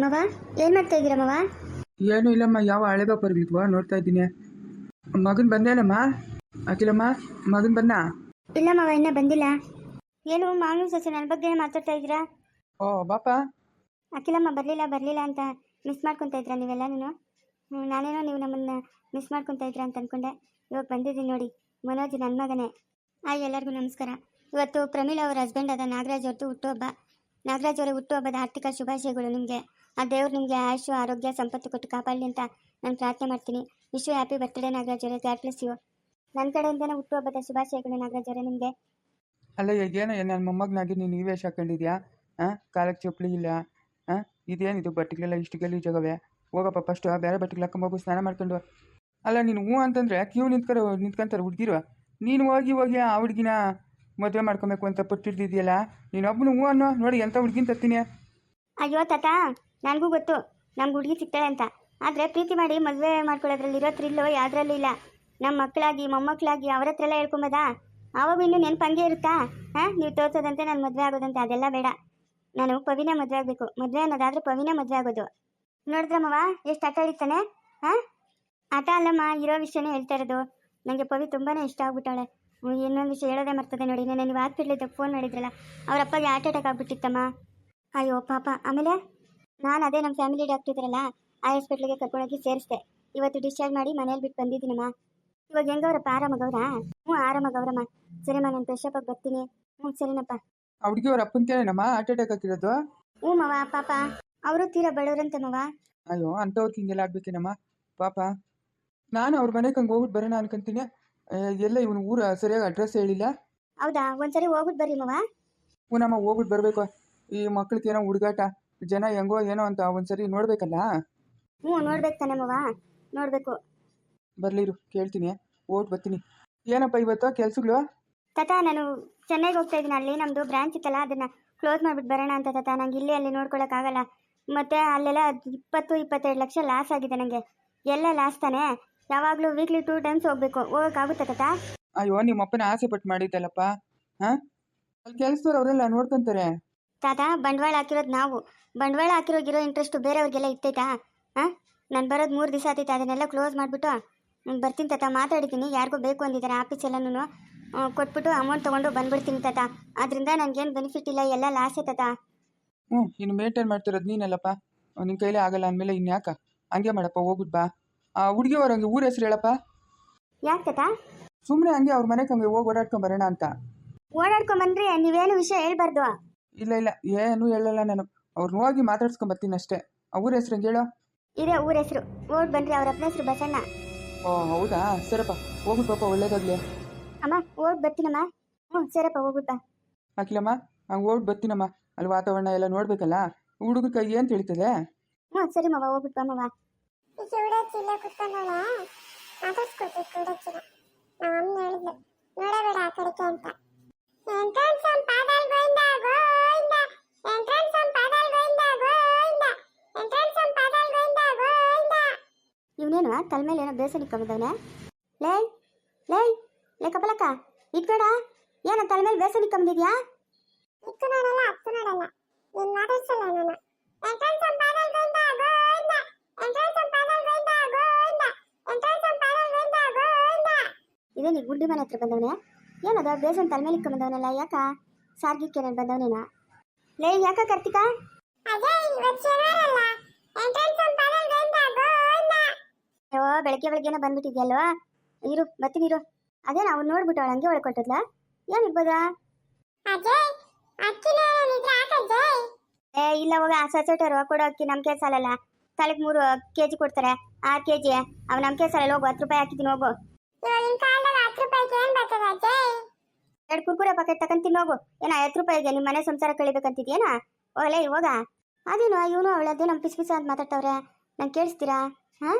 ಮವ ಏನ್ ಮಾಡ್ತಾ ಇದ್ದೀರಾ ಮವ? ಏನು ಇಲ್ಲಮ್ಮ ಯಾವ ಹಳೆ ಬರ್ಲಿಲ್ವಾ ನೋಡ್ತಾ ಇದ್ದೀನಿ. ಮಗನ್ ಬಂದೇನಮ್ಮ ಅಖಿಲಮ್ಮ ಮಗನ್ ಬಂದ ಇಲ್ಲ ಮವ ಇನ್ನೂ ಬಂದಿಲ್ಲ. ಏನು ಮಾನು ಸಸಿ ನನ್ನ ಬಗ್ಗೆ ಮಾತಾಡ್ತಾ ಇದ್ದೀರಾ? ಓ ಬಾಪ? ಅಖಿಲಮ್ಮ ಬರಲಿಲ್ಲ ಬರಲಿಲ್ಲ ಅಂತ ಮಿಸ್ ಮಾಡ್ಕೊತಾ ಇದ್ರಾ ನೀವೆಲ್ಲ ನೀನು? ನಾನೇನೋ ನೀವು ನಮ್ಮನ್ನ ಮಿಸ್ ಮಾಡ್ಕೊತಾ ಇದ್ರಾ ಅಂತ ಅನ್ಕೊಂಡೆ. ಇವಾಗ ಬಂದಿದ್ದೀನಿ ನೋಡಿ ಮನೋಜ್ ನನ್ನ ಮಗನೇ. ಆಯ್ ಎಲ್ಲರಿಗೂ ನಮಸ್ಕಾರ. ಇವತ್ತು ಪ್ರಮೀಳ ಅವ್ರ ಹಸ್ಬೆಂಡ್ ಆದ ನಾಗರಾಜ್ ಅವ್ರದ್ದು ಹುಟ್ಟುಹಬ್ಬ. ನಾಗರಾಜ್ ಅವರ ಹುಟ್ಟುಹಬ್ಬದ ಆರ್ಥಿಕ ಶುಭಾಶಯಗಳು ನಿಮಗೆ. ಆ ದೇವ್ರು ನಿಮಗೆ ಆಯುಷು, ಆರೋಗ್ಯ, ಸಂಪತ್ತು ಕೊಟ್ಟು ಕಾಪಾಡಲಿ ಅಂತ ನಾನು ಪ್ರಾರ್ಥನೆ ಮಾಡ್ತೀನಿ. ವಿಶ್ವ ಹ್ಯಾಪಿ ಬರ್ತ್ಡೇ ನಾಗರಾಜ್ ಅವರೇ. God bless you. ನನ್ನ ಕಡೆಯಿಂದನೇ ಹುಟ್ಟುಹಬ್ಬದ ಶುಭಾಶಯಗಳು ನಾಗರಾಜ್ ಅವರೇ ನಿಮಗೆ. ಅಲ್ಲ ಏನೋ ನನ್ನ ಮೊಮ್ಮಗನಾಗಿ ನೀನು ಈ ವೇಷ ಹಾಕೊಂಡಿದ್ಯಾ ಹಾಂ ಕಾಲಕ್ಕೆ ಚಪ್ಪಲಿ ಇಲ್ಲ. ಹಾಂ ಇದೇನಿದು ಬಟ್ಟೆಗಳೆಲ್ಲ ಇಷ್ಟು ಗಲೀಜಾಗವೆ ಹೋಗಪ್ಪ ಫಸ್ಟು ಬೇರೆ ಬಟ್ಟೆಗಳು ಹಾಕೊಂಬೋಗು ಸ್ನಾನ ಮಾಡ್ಕೊಂಡು ಅಲ್ಲ, ನೀನು ಹ್ಞೂ ಅಂತಂದರೆ ಕ್ಯೂ ನಿಂತ್ಕೊಂಡು ನಿಂತ್ಕೊಂತಾರೆ ಹುಡುಗಿರು? ನೀನು ಹೋಗಿ ಹೋಗಿ ಆ ಹುಡುಗಿನ ಮದುವೆ ಮಾಡ್ಕೊಬೇಕು ಅಂತ ಪಟ್ಟಿರ್ದಿದ್ಯಲ್ಲ? ನೀನೊಬ್ಬನು ಹೂ ಅನ್ನೋ ನೋಡಿ ಎಂಥ ಹುಡುಗಿನ ತತ್ತೀನಿ ಅಯ್ಯೋ, ತಾತ, ನನಗೂ ಗೊತ್ತು. ನಮ್ಗೆ ಹುಡುಗಿ ಸಿಗ್ತಾಳೆ ಅಂತ. ಆದರೆ ಪ್ರೀತಿ ಮಾಡಿ ಮದುವೆ ಮಾಡ್ಕೊಳ್ಳೋದ್ರಲ್ಲಿ ಇರೋ ಥ್ರಿಲ್ಲು ಯಾವುದ್ರಲ್ಲೂ ಇಲ್ಲ. ನಮ್ಮ ಮಕ್ಕಳಾಗಿ, ಮೊಮ್ಮಕ್ಕಳಾಗಿ ಅವ್ರ ಹತ್ರ ಎಲ್ಲ ಹೇಳ್ಕೊಂಬೋದಾ? ಆವಾಗ ಇನ್ನೂ ನೆನಪು ಹಂಗೆ ಇರುತ್ತಾ? ಹಾಂ, ನೀವು ತೋರ್ಸೋದಂತೆ ನಾನು ಮದುವೆ ಆಗೋದಂತೆ ಅದೆಲ್ಲ ಬೇಡ. ನಾನು ಪವಿನ ಮದುವೆ ಆಗಬೇಕು. ಮದುವೆ ಅನ್ನೋದಾದ್ರೆ ಪವಿನ ಮದುವೆ ಆಗೋದು. ನೋಡಿದ್ರಮ್ಮವ ಎಷ್ಟು ಆಟ ಆಡಿತಾನೆ ಹಾಂ? ಆಟ ಅಲ್ಲಮ್ಮ, ಇರೋ ವಿಷಯನೇ ಹೇಳ್ತಾ ಇರೋದು. ನನಗೆ ಪವಿ ತುಂಬಾ ಇಷ್ಟ ಆಗ್ಬಿಟ್ಟಾಳೆ. ಇನ್ನೊಂದು ವಿಷಯ ಹೇಳೋದೇ ಮರ್ತದೆ ನೋಡಿ. ನಾನು ನೀವು ಆಗ್ತಿರ್ಲಿದ್ದ ಫೋನ್ ಮಾಡಿದ್ರಲ್ಲ ಅವ್ರ ಅಪ್ಪಗೆ ಹಾರ್ಟ್ ಅಟ್ಯಾಕ್ ಆಗ್ಬಿಟ್ಟಿತ್ತಮ್ಮ. ಅಯ್ಯೋ ಪಾಪ. ಆಮೇಲೆ? ನಾನು ಅದೇ ನಮ್ಮ ಫ್ಯಾಮಿಲಿ ಡಾಕ್ಟರ್ ಇದ್ರಲ್ಲ ಆ ಹಾಸ್ಪಿಟ್ಲಿಗೆ ಕರ್ಕೊಂಡೋಗಿ ಸೇರಿಸ್ದೆ. ಇವತ್ತು ಡಿಸ್ಚಾರ್ಜ್ ಮಾಡಿ ಮನೇಲಿ ಬಿಟ್ಟು ಬಂದಿದ್ದೀನಮ್ಮ. ಇವಾಗ ಹೆಂಗವ್ರಪ್ಪ? ಆರಾಮಾಗವ್ರ? ಹ್ಞೂ ಆರಾಮಾಗವ್ರಮ್ಮ. ಸರಿಮ್ಮ ನಾನು ಫ್ರೆಶ್ ಆಗಿ ಬರ್ತೀನಿ. ಹ್ಞೂ ಸರಿನಪ್ಪ. ಅವ್ರಿಗೆ ಹುಡುಗಿ ಅವ್ರ ಅಪ್ಪನ ಕೇಳೇನಮ್ಮ ಹಾರ್ಟ್ ಅಟ್ಯಾಕ್ ಆಗಿರೋದು ಹ್ಞೂ ಮವ ಪಾಪ. ಅವರು ತೀರಾ ಬಡವ್ರಂತೆ ಮವ. ಅಯ್ಯೋ ಅಂಥವ್ರಿಗೆ ಹಿಂಗೆಲ್ಲ ಆಗ್ಬೇಕೇನಮ್ಮ? ಪಾಪ. ನಾನು ಅವ್ರ ಮನೆಗೆ ಹಂಗೆ ಹೋಗ್ಬಿಟ್ಟು ಬರೋಣ ಅನ್ಕೊಂತೀನಿ. ಎಲ್ಲ ಇವನು ಊರ ಸರಿಯಾಗಿ ಅಡ್ರೆಸ್ ಹೇಳಿಲ್ಲ? ಹೌದಾ? ಒಂದ್ಸರಿ ಹೋಗ್ಬಿಟ್ಟು ಬರ್ರಿ ಮವ. ಪುನಮ್ಮ ಹೋಗ್ಬಿಟ್ಟು ಬರಬೇಕು. ಈ ಮಕ್ಳಿಗೆ ಏನೋ ಹುಡುಗಾಟ ಜನ ಹೆಂಗೋ ಏನೋ ಅಂತ ಒಂದ್ಸರಿ ನೋಡ್ಬೇಕಲ್ಲ? ಹ್ಞೂ ನೋಡ್ಬೇಕು ತಾನೆ ಮವ. ನೋಡ್ಬೇಕು. ಬರ್ಲಿರು ಕೇಳ್ತೀನಿ. ಓಟ್ ಬರ್ತೀನಿ. ಏನಪ್ಪ ಇವತ್ತು ಕೆಲ್ಸಗಳು? ತಾತ ನಾನು ಚೆನ್ನೈಗೆ ಹೋಗ್ತಾ ಇದ್ದೀನಿ. ಅಲ್ಲಿ ನಮ್ಮದು ಬ್ರಾಂಚ್ ಇತ್ತಲ್ಲ ಅದನ್ನು ಕ್ಲೋಸ್ ಮಾಡಿಬಿಟ್ಟು ಬರೋಣ ಅಂತ ತಾತ. ನಂಗೆ ಇಲ್ಲಿ ಅಲ್ಲಿ ನೋಡ್ಕೊಳಕ್ಕಾಗಲ್ಲ ಮತ್ತು ಅಲ್ಲೆಲ್ಲ ಇಪ್ಪತ್ತು ಇಪ್ಪತ್ತೆರಡು ಲಕ್ಷ ಲಾಸ್ ಆಗಿದೆ ನನಗೆ ಎಲ್ಲ ಲಾಸ್ ತಾನೆ. ಯಾವಾಗಲೂ ವೀಕ್ಲಿ ಟೂ ಟೈಮ್ಸ್ ಹೋಗ್ಬೇಕು. ಹೋಗೋಕ್ಕಾಗುತ್ತಾ ತಾತ? ಅಯ್ಯೋ ನಿಮ್ಮ ಅಪ್ಪನ ಆಸೆ ಪಟ್ಟು ಮಾಡಿದ್ದಲ್ಲಪ್ಪ. ಹಾಂ? ಅಲ್ಲಿ ಕೆಲಸದವ್ರು ಅವರೆಲ್ಲ ನೋಡ್ಕೊಂತಾರೆ. ತಾತ ಬಂಡವಾಳ ಹಾಕಿರೋದು ನಾವು. ಬಂಡವಾಳ ಹಾಕಿರೋಗಿರೋ ಇಂಟ್ರೆಸ್ಟು ಬೇರೆಯವ್ರಿಗೆಲ್ಲ ಇರ್ತೈತಾ? ಹಾಂ? ನಾನು ಬರೋದು ಮೂರು ದಿವಸ ಆತೈತೆ ಅದನ್ನೆಲ್ಲ ಕ್ಲೋಸ್ ಮಾಡಿಬಿಟ್ಟು ಬರ್ತೀನಿ ತಾತ ಮಾತಾಡಿದ್ದೀನಿ. ಯಾರಿಗೂ ಬೇಕು ಅಂದಿದ್ದಾರೆ ಆಫೀಸ್ ಎಲ್ಲನೂ ಕೊಟ್ಬಿಟ್ಟು ಅಮೌಂಟ್ ತೊಗೊಂಡು ಬಂದ್ಬಿಡ್ತೀನಿ ತಾತ. ಅದರಿಂದ ನನಗೇನು ಬೆನಿಫಿಟ್ ಇಲ್ಲ ಎಲ್ಲ ಲಾಸೇ ತಾತ. ಹ್ಞೂ ಇನ್ನು ಮೇಂಟೈನ್ ಮಾಡ್ತಿರೋದು ನೀನಲ್ಲಪ್ಪ. ನಿನ್ನ ಕೈಲೇ ಆಗಲ್ಲ ಅಂದಮೇಲೆ ಇನ್ಯಾಕ? ಹಂಗೆ ಮಾಡಪ್ಪ ಹೋಗ್ಬಿಟ್ಟು ಬಾ. ಆ ಹುಡುಗಿ ಅವ್ರ ಹಂಗೆ ಊರ ಹೆಸರು ಹೇಳಪ್ಪ. ಯಾಕೆ ತಾತ? ಸುಮ್ಮನೆ ಹಂಗೆ ಅವ್ರ ಮನೆಗೆ ಹಂಗೆ ಹೋಗಿ ಓಡಾಡ್ಕೊಂಡ್ ಬರೋಣ ಅಂತ. ಓಡಾಡ್ಕೊಂಬಂದ್ರೆ ನೀವೇನು ವಿಷಯ ಹೇಳ್ಬಾರ್ದು? ಇಲ್ಲ ಇಲ್ಲ ಏನು ಹೇಳಲ್ಲ ನಾನು. ಅವ್ರನ್ನ ಹೋಗಿ ಮಾತಾಡ್ಸ್ಕೊಂಡ್ ಬರ್ತೀನಿ ಅಷ್ಟೇ. ಆ ಊರ ಹೆಸ್ರು ಹಂಗೆ ಹೇಳೋ. ಇದೇ ಊರ ಹೆಸರು. ಓಡ್ ಬನ್ರಿ ಅವ್ರ ಅಪ್ಪನ ಹೆಸರು ಬಸಣ್ಣ. ಓ ಹೌದಾ? ಸರಪ್ಪ ಹೋಗ್ಬಿಟ್ಟು ಪಾಪ ಒಳ್ಳೇದಾಗ್ಲಿ. ಅಮ್ಮ ಓಡ್ ಬರ್ತೀನಮ್ಮ. ಹ್ಞೂ ಸರಪ್ಪ ಹೋಗ್ಬಿಟ್ಟ ಅಖಿಲಮ್ಮ ಹಂಗೆ ಓಡ್ ಬರ್ತೀನಮ್ಮ. ಅಲ್ಲಿ ವಾತಾವರಣ ಎಲ್ಲ ನೋಡ್ಬೇಕಲ್ಲ? ಹುಡುಗ ಕೈ ಏನು ತಿಳಿತದೆ? ಹ್ಞೂ ಸರಿ ಮಾವ ಹೋಗ್ಬಿಟ್ಟು ಬಾ ಮವ. ಚೂಡಕ್ಕಿಲ್ಲ ಕುತ್ಕೊಂಡಾಳೆ ಮಾತಾಡ್ಸ್ಕೊಡ್ತೀವಿ ಚೂಡಕ್ಕಿನ ನಮ್ಮ ಅಮ್ಮ ಹೇಳಿದ್ಲು. ನೋಡಬೇಡ ಆ ಕಡೆಗೆ ಅಂತ. ಎಂಟ್ರನ್ಸ್ ಆನ್ ಪಾದಲ್ ಗೋವಿಂದ ಗೋವಿಂದ ಎಂಟ್ರನ್ಸ್ ಪಾದಲ್ ಗೋವಿಂದ ಗೋವಿಂದ ಎಂಟ್ರನ್ಸ್ ಪಾದಲ್ ಗೋವಿಂದ ಗೋವಿಂದ ಇವನೇನು ತಲೆ ಮೇಲೆ ಏನೋ ಬೇಸರ ಇಟ್ಕೊಂಬಿದ್ದವನೆ ಲೇ ಲೇ ಲೇ ಕಪಲಕ್ಕ ಇಟ್ಕೊಡ ಏನೋ ತಲೆ ಮೇಲೆ ಬೇಸರ ಇಟ್ಕೊಂಬಿದ್ಯಾ ಇತ್ತು ನೋಡಲ್ಲ ಅತ್ತು ನೋಡಲ್ಲ ನೀನ್ ಮಾತಾಡ್ಸಲ್ಲ ನಾನು ಎಂಟ್ರನ್ಸ್ ಆನ್ ಪಾದಲ್ ಗೋವಿಂದ ಗೋವಿಂದ ಎಂಟ್ರನ್ಸ್ ಆನ್ ಪಾದಲ್ ಗೋವಿಂದ ಗೋವಿಂದ ಎಂಟ್ರನ್ಸ್ ಆನ್ ಪಾದಲ್ ಗೋವಿಂದ ಗೋವಿಂದ ಈ ಗುಡ್ಡಿ ಮನೆ ಹತ್ರ ಬಂದವನೆ? ಏನದ ಬೇಸನ್ ತಲೆ ಮೇಲೆ ಇಟ್ಕೊಂಬಂದವನಲ್ಲ ಯಾಕ? ಸಾರ್ಗಿಕ್ಕೆ ನಾನು ಬಂದವನೇನ? ಲೇ ಯಾಕ ಕಾರ್ತಿಕ? ಅಯ್ಯೋ ಬೆಳಗ್ಗೆ ಬೆಳಗ್ಗೆನ ಬಂದ್ಬಿಟ್ಟಿದ್ಯಲ್ವಾ ಇರು ಬರ್ತೀನಿ ಇರು. ಅದೇ ನಾವು ನೋಡ್ಬಿಟ್ಟು ಅವಳು ಹಂಗೆ ಒಳ್ಕೊಟ್ಟದ್ಲ ಏನಿರ್ಬೋದಾ ನಿದ್ರ ಏ ಇಲ್ಲ ಹೋಗ ಸಚೋಟರು ಕೊಡೋ ಅಕ್ಕಿ ನಮ್ಮ ಕೆಲಸ ಅಲ್ಲಲ್ಲ ತಲೆಗೆ ಮೂರು ಕೆಜಿ ಕೊಡ್ತಾರೆ ಆರು ಕೆಜಿ. ಅವ ಅವ್ ನಮ್ಮ ಕೆಲಸ ಅಲ್ಲ ಹೋಗು ಹತ್ತು ರೂಪಾಯಿ ಹಾಕಿದ್ದೀನಿ ಹೋಗು. ಹತ್ತು ರೂಪಾಯಿಗೆ ಏನ್ ಬರ್ತದ ಅಜ್ಜಿ ಎರಡು ಕುರ್ಕುರೆ ಪ್ಯಾಕೆಟ್ ತಕಂತೀನಿ ತಿನ್ನೋಗು ಏನ ಐವತ್ತು ರೂಪಾಯಿಗೆ ನಿಮ್ಮ ಮನೆ ಸಂಸಾರ ಕಳಿಬೇಕಂತಿದ್ಯೇನ? ಓಲೆ ಇವಾಗ? ಅದೇನು ಇವನು ಅವಳದ್ದು ನಮ್ಮ ಪಿಸ್ ಪಿಸ್ ಅಂತ ಮಾತಾಡ್ತವ್ರೆ. ನಂಗೆ ಕೇಳಿಸ್ತೀರಾ? ಹಾಂ?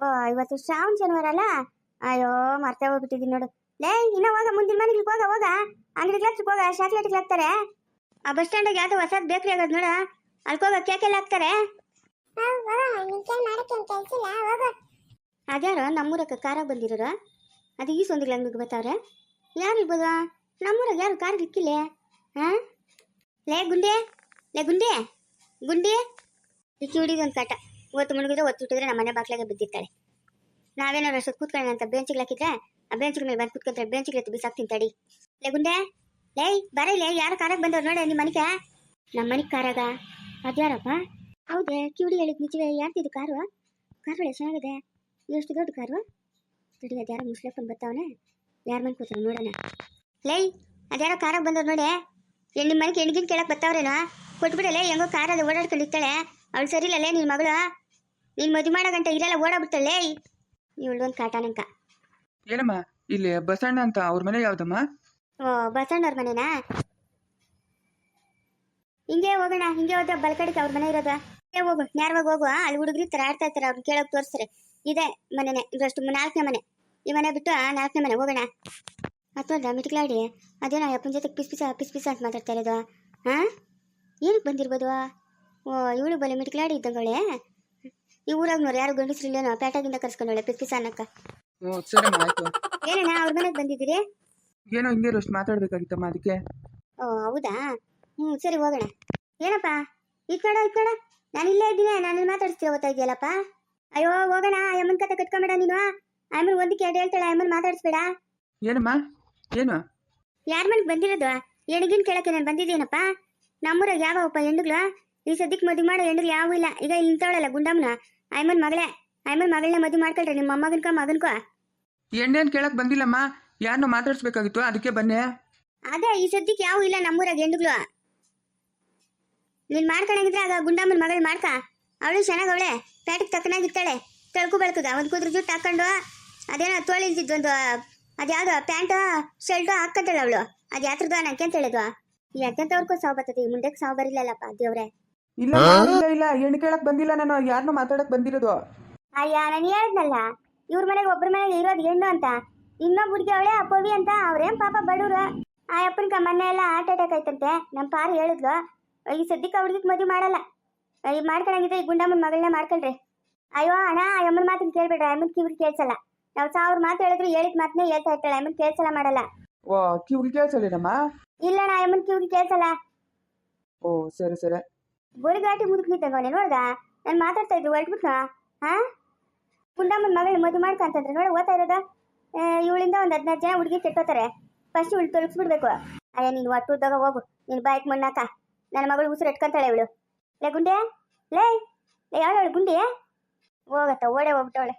ಓ ಇವತ್ತು ಶ್ರಾವಣ ಶನಿವಾರ ಅಲ್ಲ? ಅಯ್ಯೋ ಮರ್ತೇ ಹೋಗ್ಬಿಟ್ಟಿದ್ದೀನಿ ನೋಡು. ಲೇ ಇನ್ನ ಹೋಗ ಮುಂದಿನ ಮನೆಗೆ ಹೋಗ ಹೋಗ. ಅಂಗಡಿಗೆ ಹೋಗ ಚಾಕ್ಲೇಟ್ಗೆ ಹಾಕ್ತಾರೆ. ಆ ಬಸ್ ಸ್ಟ್ಯಾಂಡಾಗ ಯಾವ್ದೋ ಹೊಸದ್ ಬೇಕ್ರಿ ಆಗೋದು ನೋಡ. ಅಲ್ಕೋಗ ಕೇಕೆಲ್ಲ ಹಾಕ್ತಾರೆ ಅದ್ಯಾರೋ ನಮ್ಮೂರಕ್ಕೆ ಕಾರಾಗ ಬಂದಿರೋರು? ಅದು ಈ ಸೊಂದಿಲ್ಲ ನಿಮಗೆ ಬರ್ತಾವ್ರೆ ಯಾರು ಇರ್ಬೋದು? ನಮ್ಮೂರಾಗ ಯಾರು ಕಾರ್ ಇಕ್ಕಿಲ್ಲ ಹಾಂ? ಲೇ ಗುಂಡೆ ಲೇ ಗುಂಡೆ ಗುಂಡಿ. ಇಕ್ಕಿ ಹುಡುಗಿ ಒಂದು ಕಾಟ. ಒತ್ತು ಮುಳುಗಿದ್ರೆ ಒತ್ತು ಹುಟ್ಟಿದ್ರೆ ನಮ್ಮ ಮನೆ ಬಾಗ್ಲಾಗೆ ಬಿದ್ದಿರ್ತಾಳೆ. ನಾವೇನಾರು ಅಷ್ಟು ಕೂತ್ಕೊಳ್ಳೋಣ ಅಂತ ಬೆಂಚಿಗೆ ಹಾಕಿದ್ರೆ ಆ ಬೆಂಚಿಗೆ ಮೇಲೆ ಬಂದು ಕೂತ್ಕೊಂತಾರೆ ಬೆಂಚಿಗೆ ಎತ್ತು ಬಿಸಾಕ್ತೀನಿ ತಡಿ ಲೇ ಗುಂಡೆ ಲೇ ಬರಲೇ ಯಾರು ಕಾರಾಗ ಬಂದವ್ರು ನೋಡಿ ನಿಮ್ಮ ಮನೆಗೆ. ನಮ್ಮ ಮನೆಗೆ ಕಾರಾಗ? ಅದ್ಯಾರಪ್ಪ? ಹೌದೇ ಕಿವಿಡಿ ಹೇಳಿದ್ ನಿಜವೇ? ಯಾರ್ದಿದು ಕಾರು? ಕಾರು ಒಳ್ಳೆ ಚೆನ್ನಾಗಿದೆ. ಎಷ್ಟು ದೊಡ್ಡ ಕಾರು? ತಡಿ ಅದ್ಯಾರೋ ಮುಸ್ಲಪ್ಪನ್ ಬರ್ತಾವನೆ ಯಾರ ಮನೆ ಕೂತಾರೆ ನೋಡೋಣ. ಲೈ ಅದ್ಯಾರೋ ಕಾರಾಗ ಬಂದವ್ರು ನೋಡಿ. ನಿಮ್ಮ ಮನೆಗೆ ಹೆಣ್ಗಿನ ಕೇಳಕ್ ಬರ್ತಾವ್ರೇನೋ ಕೊಟ್ಬಿಡಲೇ ಹೆಂಗೋ ಕಾರಲ್ಲಿ ಓಡಾಡ್ಕೊಂಡು ಇರ್ತಾಳೆ ಅವಳು ಸರಿ ಇಲ್ಲಲೇ ನಿನ್ನ ಮಗಳು. ನೀನು ಮದುವೆ ಮಾಡೋ ಗಂಟೆ ಇರಲ್ಲ ಓಡಾಡ್ಬಿಡ್ತಾಳೆ ಇವಳೊಂದು ಕಾಟಾನಂಕ. ಏನಮ್ಮ ಇಲ್ಲಿ ಬಸಣ್ಣ ಅಂತ ಅವ್ರ ಮನೆ ಯಾವ್ದಮ್ಮ? ಓ ಬಸಣ್ಣವ್ರ ಮನೆನಾ? ಹಿಂಗೆ ಹೋಗೋಣ ಹಿಂಗೆ ಹೋದ್ರೆ ಬಲ್ಕಡಿಗೆ ಅವ್ರ ಮನೆ ಇರೋದ. ಹಿಂಗೆ ಹೋಗು ನೇರವಾಗಿ ಹೋಗು ಅಲ್ಲಿ ಹುಡುಗರು ತರ ಆಡ್ತಾ ಇರ್ತಾರೆ ಅವ್ರು ಕೇಳೋಕೆ ತೋರಿಸ್ತಾರೆ. ಇದೆ ಮನೆನೆ ಇವಷ್ಟು ನಾಲ್ಕನೇ ಮನೆ. ಈ ಮನೆ ಬಿಟ್ಟು ನಾಲ್ಕನೇ ಮನೆ ಹೋಗೋಣ. ಅಥವಾ ಮಿಟ್ಕಲಾಡಿ ಅದೇನ ಅಪ್ಪನ ಜೊತೆ ಪಿಸ್ ಪಿಸ ಪಿಸ್ ಪಿಸ ಅಂತ ಮಾತಾಡ್ತಾ ಇರೋದು. ಹಾಂ ಏನಕ್ಕೆ ಬಂದಿರ್ಬೋದು? ಓ ಇವಳು ಬಲೆ ಮಿಟ್ಕಲಾಡಿ ಇದ್ದಂಗಳೆ ಈ ಊರಾಗ ನೋಡ್ರಿ ಯಾರು ಗಂಡಸ್ರಿಲ್ಲೇನೋ ಪೇಟಾಗಿಂದ ಕರ್ಸ್ಕೊಂಡೋಳೆ ಪಿಸ್ ಪಿಸ ಅನ್ನಕ್ಕ. ಹ್ಞೂ ಸರಿಮ್ಮ ಆಯ್ತು. ಏನಣ್ಣ ಅವ್ರ ಮನೆಗೆ ಬಂದಿದ್ದೀರಿ? ಏನೋ ಹಿಂಗೆ ಮಾತಾಡ್ಬೇಕಾಗಿತ್ತಮ್ಮ ಅದಕ್ಕೆ. ಓ ಹೌದಾ? ಹ್ಞೂ ಸರಿ ಹೋಗೋಣ. ಏನಪ್ಪ? ಈ ಕಡೆ ಈ ಕಡೆ. ನಾನು ಇಲ್ಲೇ ಇದ್ದೀನಿ. ನಾನು ಮಾತಾಡಿಸ್ತೀವಿ ಓದ್ತಾ ಇದೆಯಲ್ಲಪ್ಪ ಅಯ್ಯೋ ಹೋಗೋಣ. ಅಮ್ಮನ ಕತೆ ಕಟ್ಕೊಂಬೇಡ ನೀನು. ಆಮೇಲೆ ಒಂದಕ್ಕೆ ಎರಡು ಹೇಳ್ತಾಳೆ. ಅಮ್ಮನ ಮಾತಾಡಿಸ್ಬೇಡ. ಏನಮ್ಮ? ಏನು? ಯಾರ ಮನೆಗೆ ಬಂದಿರೋದು? ಹೆಣ್ಗಿನ ಕೇಳಕ್ಕೆ ನಾನು ಬಂದಿದ್ದೀನಪ್ಪ? ನಮ್ಮೂರಾಗ ಯಾವಪ್ಪ ಹೆಣ್ಣುಗಳು? ಈ ಸದ್ಯಕ್ಕೆ ಮದುವೆ ಮಾಡೋ ಹೆಣ್ಣುಗಳು ಯಾವೂ ಇಲ್ಲ. ಈಗ ಇಲ್ಲಿ ನಿಂತವಳಲ್ಲ ಗುಂಡಮ್ಮನ. ಅಮ್ಮನ ಮಗಳೇ. ಅಮ್ಮನ ಮಗಳನ್ನ ಮದುವೆ ಮಾಡ್ಕೊಳ್ರಿ. ನಿಮ್ಮ ಮೊಮ್ಮಗನ್ಕೋ ಮಗನ್ಕೋ. ಎಣ್ಣೆನ್ ಕೇಳಕ್ ಬಂದಿಲ್ಲಮ್ಮ? ಯಾರನ್ನ ಮಾತಾಡಿಸ್ಬೇಕಾಗಿತ್ತು. ಅದಕ್ಕೆ ಬನ್ನೆ. ಅದೇ ಈ ಸದ್ಯಕ್ಕೆ ಯಾವ ಇಲ್ಲ ನಮ್ಮೂರಾಗ ಹೆಣ್ಣುಗಳು. ನೀನ್ ಮಾಡ್ಕೊಳಂಗಿದ್ರೆ ಆಗ ಗುಂಡಮ್ಮನ ಮಗಳು ಮಾಡ್ಕ. ಅವಳು ಚೆನ್ನಾಗ್ ಅವಳೆ ಪ್ಯಾಟಿಗೆ ತಕ್ಕನಾಗಿತ್ತಾಳೆ ತಳ್ಕು ಬೆಳ್ಕದ ಒಂದು ಕುದ್ರ ಜುಟ್ಟು ಹಾಕೊಂಡು ಅದೇನೋ ತೋಳಿ ಇಲ್ದಿದ್ದು ಒಂದು ಅದ್ಯಾವ್ದು ಪ್ಯಾಂಟು ಶರ್ಟು ಹಾಕಂತಾಳೆ ಅವಳು. ಅದು ಯಾತ್ರದ್ದು ನಂಗೆ ಅಂತ ಹೇಳಿದ್ವಾ. ಎಂತೆಂಥವ್ರಿಗೂ ಸಾವು ಬರ್ತದೆ ಈ ಮುಂದಕ್ಕೆ ಸಾವು ಬರಿಲ್ಲಲ್ಲಪ್ಪ ದೇವ್ರೆ. ಇಲ್ಲ ಇಲ್ಲ ಇಲ್ಲ ಹೆಣ್ಣು ಕೇಳಕ್ ಬಂದಿಲ್ಲ ನಾನು ಯಾರನ್ನು ಮಾತಾಡಕ್ ಬಂದಿರೋದು. ಅಯ್ಯ ನಾನು ಹೇಳಿದ್ನಲ್ಲ ಇವ್ರ ಮನೆಗೆ ಒಬ್ಬರ ಮನೆಗೆ ಇರೋದು ಹೆಣ್ಣು ಅಂತ. ಇನ್ನೊಬ್ಬ ಹುಡುಗಿ ಅವಳೆ ಅಪ್ಪವಿ ಅಂತ ಅವ್ರೇನ್ ಪಾಪ ಬಡವ್ರು. ಆ ಅಪ್ಪನ್ಕ ಮೊನ್ನೆ ಎಲ್ಲ ಹಾರ್ಟ್ ಅಟ್ಯಾಕ್ ಆಯ್ತಂತೆ ನಮ್ಮ ಪಾರು ಹೇಳಿದ್ಲು. ಈ ಸದ್ಯಕ್ಕೆ ಅವ್ರಿಗೆ ಮದುವೆ ಮಾಡಲ್ಲ. ಅಲ್ಲಿ ಮಾಡ್ಕೊಳಂಗಿದ್ರೆ ಈ ಗುಂಡಮ್ಮನ ಮಗಳನ್ನ ಮಾಡ್ಕೊಳ್ರಿ. ಅಯ್ಯೋ ಅಣ್ಣ ಆ ಅಮ್ಮನ ಮಾತನ್ನ ಕೇಳ್ಬೇಡ್ರಿ. ಅಮ್ಮನ ಕಿವ್ರಿ ಕೇಳ್ಸಲ್ಲ. ನಾವು ಸಾವಿರ ಮಾತು ಹೇಳಿದ್ರು ಹೇಳಿದ ಮಾತನ್ನೇ ಹೇಳ್ತಾ ಇರ್ತಾಳೆ. ಅಮ್ಮನ ಕೇಳ್ಸಲ್ಲ ಮಾಡಲ್ಲ. ಓ ಕಿವಿಗೆ ಇಲ್ಲ ಇಲ್ಲಣ್ಣ ಅಮ್ಮನ ಕಿವ್ರಿ ಕೇಳ್ಸಲ್ಲ. ಓ ಸರಿ ಸರಿ. ಗೋರಿಗಾಟಿ ಮುದುಕ್ ನಿಂತಂಗವನೆ ನೋಡ್ದ? ನಾನು ಮಾತಾಡ್ತಾ ಇದ್ರು ಹೊರಟ್ಬಿಟ್ನ ಹಾ? ಗುಂಡಮ್ಮನ ಮಗಳನ್ನ ಮದುವೆ ಮಾಡ್ಕಂತಂದ್ರೆ ನೋಡಿ ಓದ್ತಾ ಇರೋದ? ಇವಳಿಂದ ಒಂದು ಹದಿನಾರು ಜನ ಹುಡುಗಿ ಕೆಟ್ಟೋತಾರೆ. ಫಸ್ಟ್ ಇವಳು ತೊಲಗಿಸ್ಬಿಡ್ಬೇಕು ಅಯ್ಯ ನೀನು ಒಟ್ಟು ಹೋಗು. ನೀನು ಬಾಯ್ಕ್ ಮಣ್ಣಾಕ. ನನ್ನ ಮಗಳು ಉಸಿರು ಇಟ್ಕೊಂತಾಳೆ ಇವಳು. ಲೇ ಗುಂಡೆ ಲೇ ಲೇ ಯಾಳು ಗುಂಡಿ ಹೋಗತ್ತ ಓಡೆ ಹೋಗ್ಬಿಟ್ಟವಳೆ.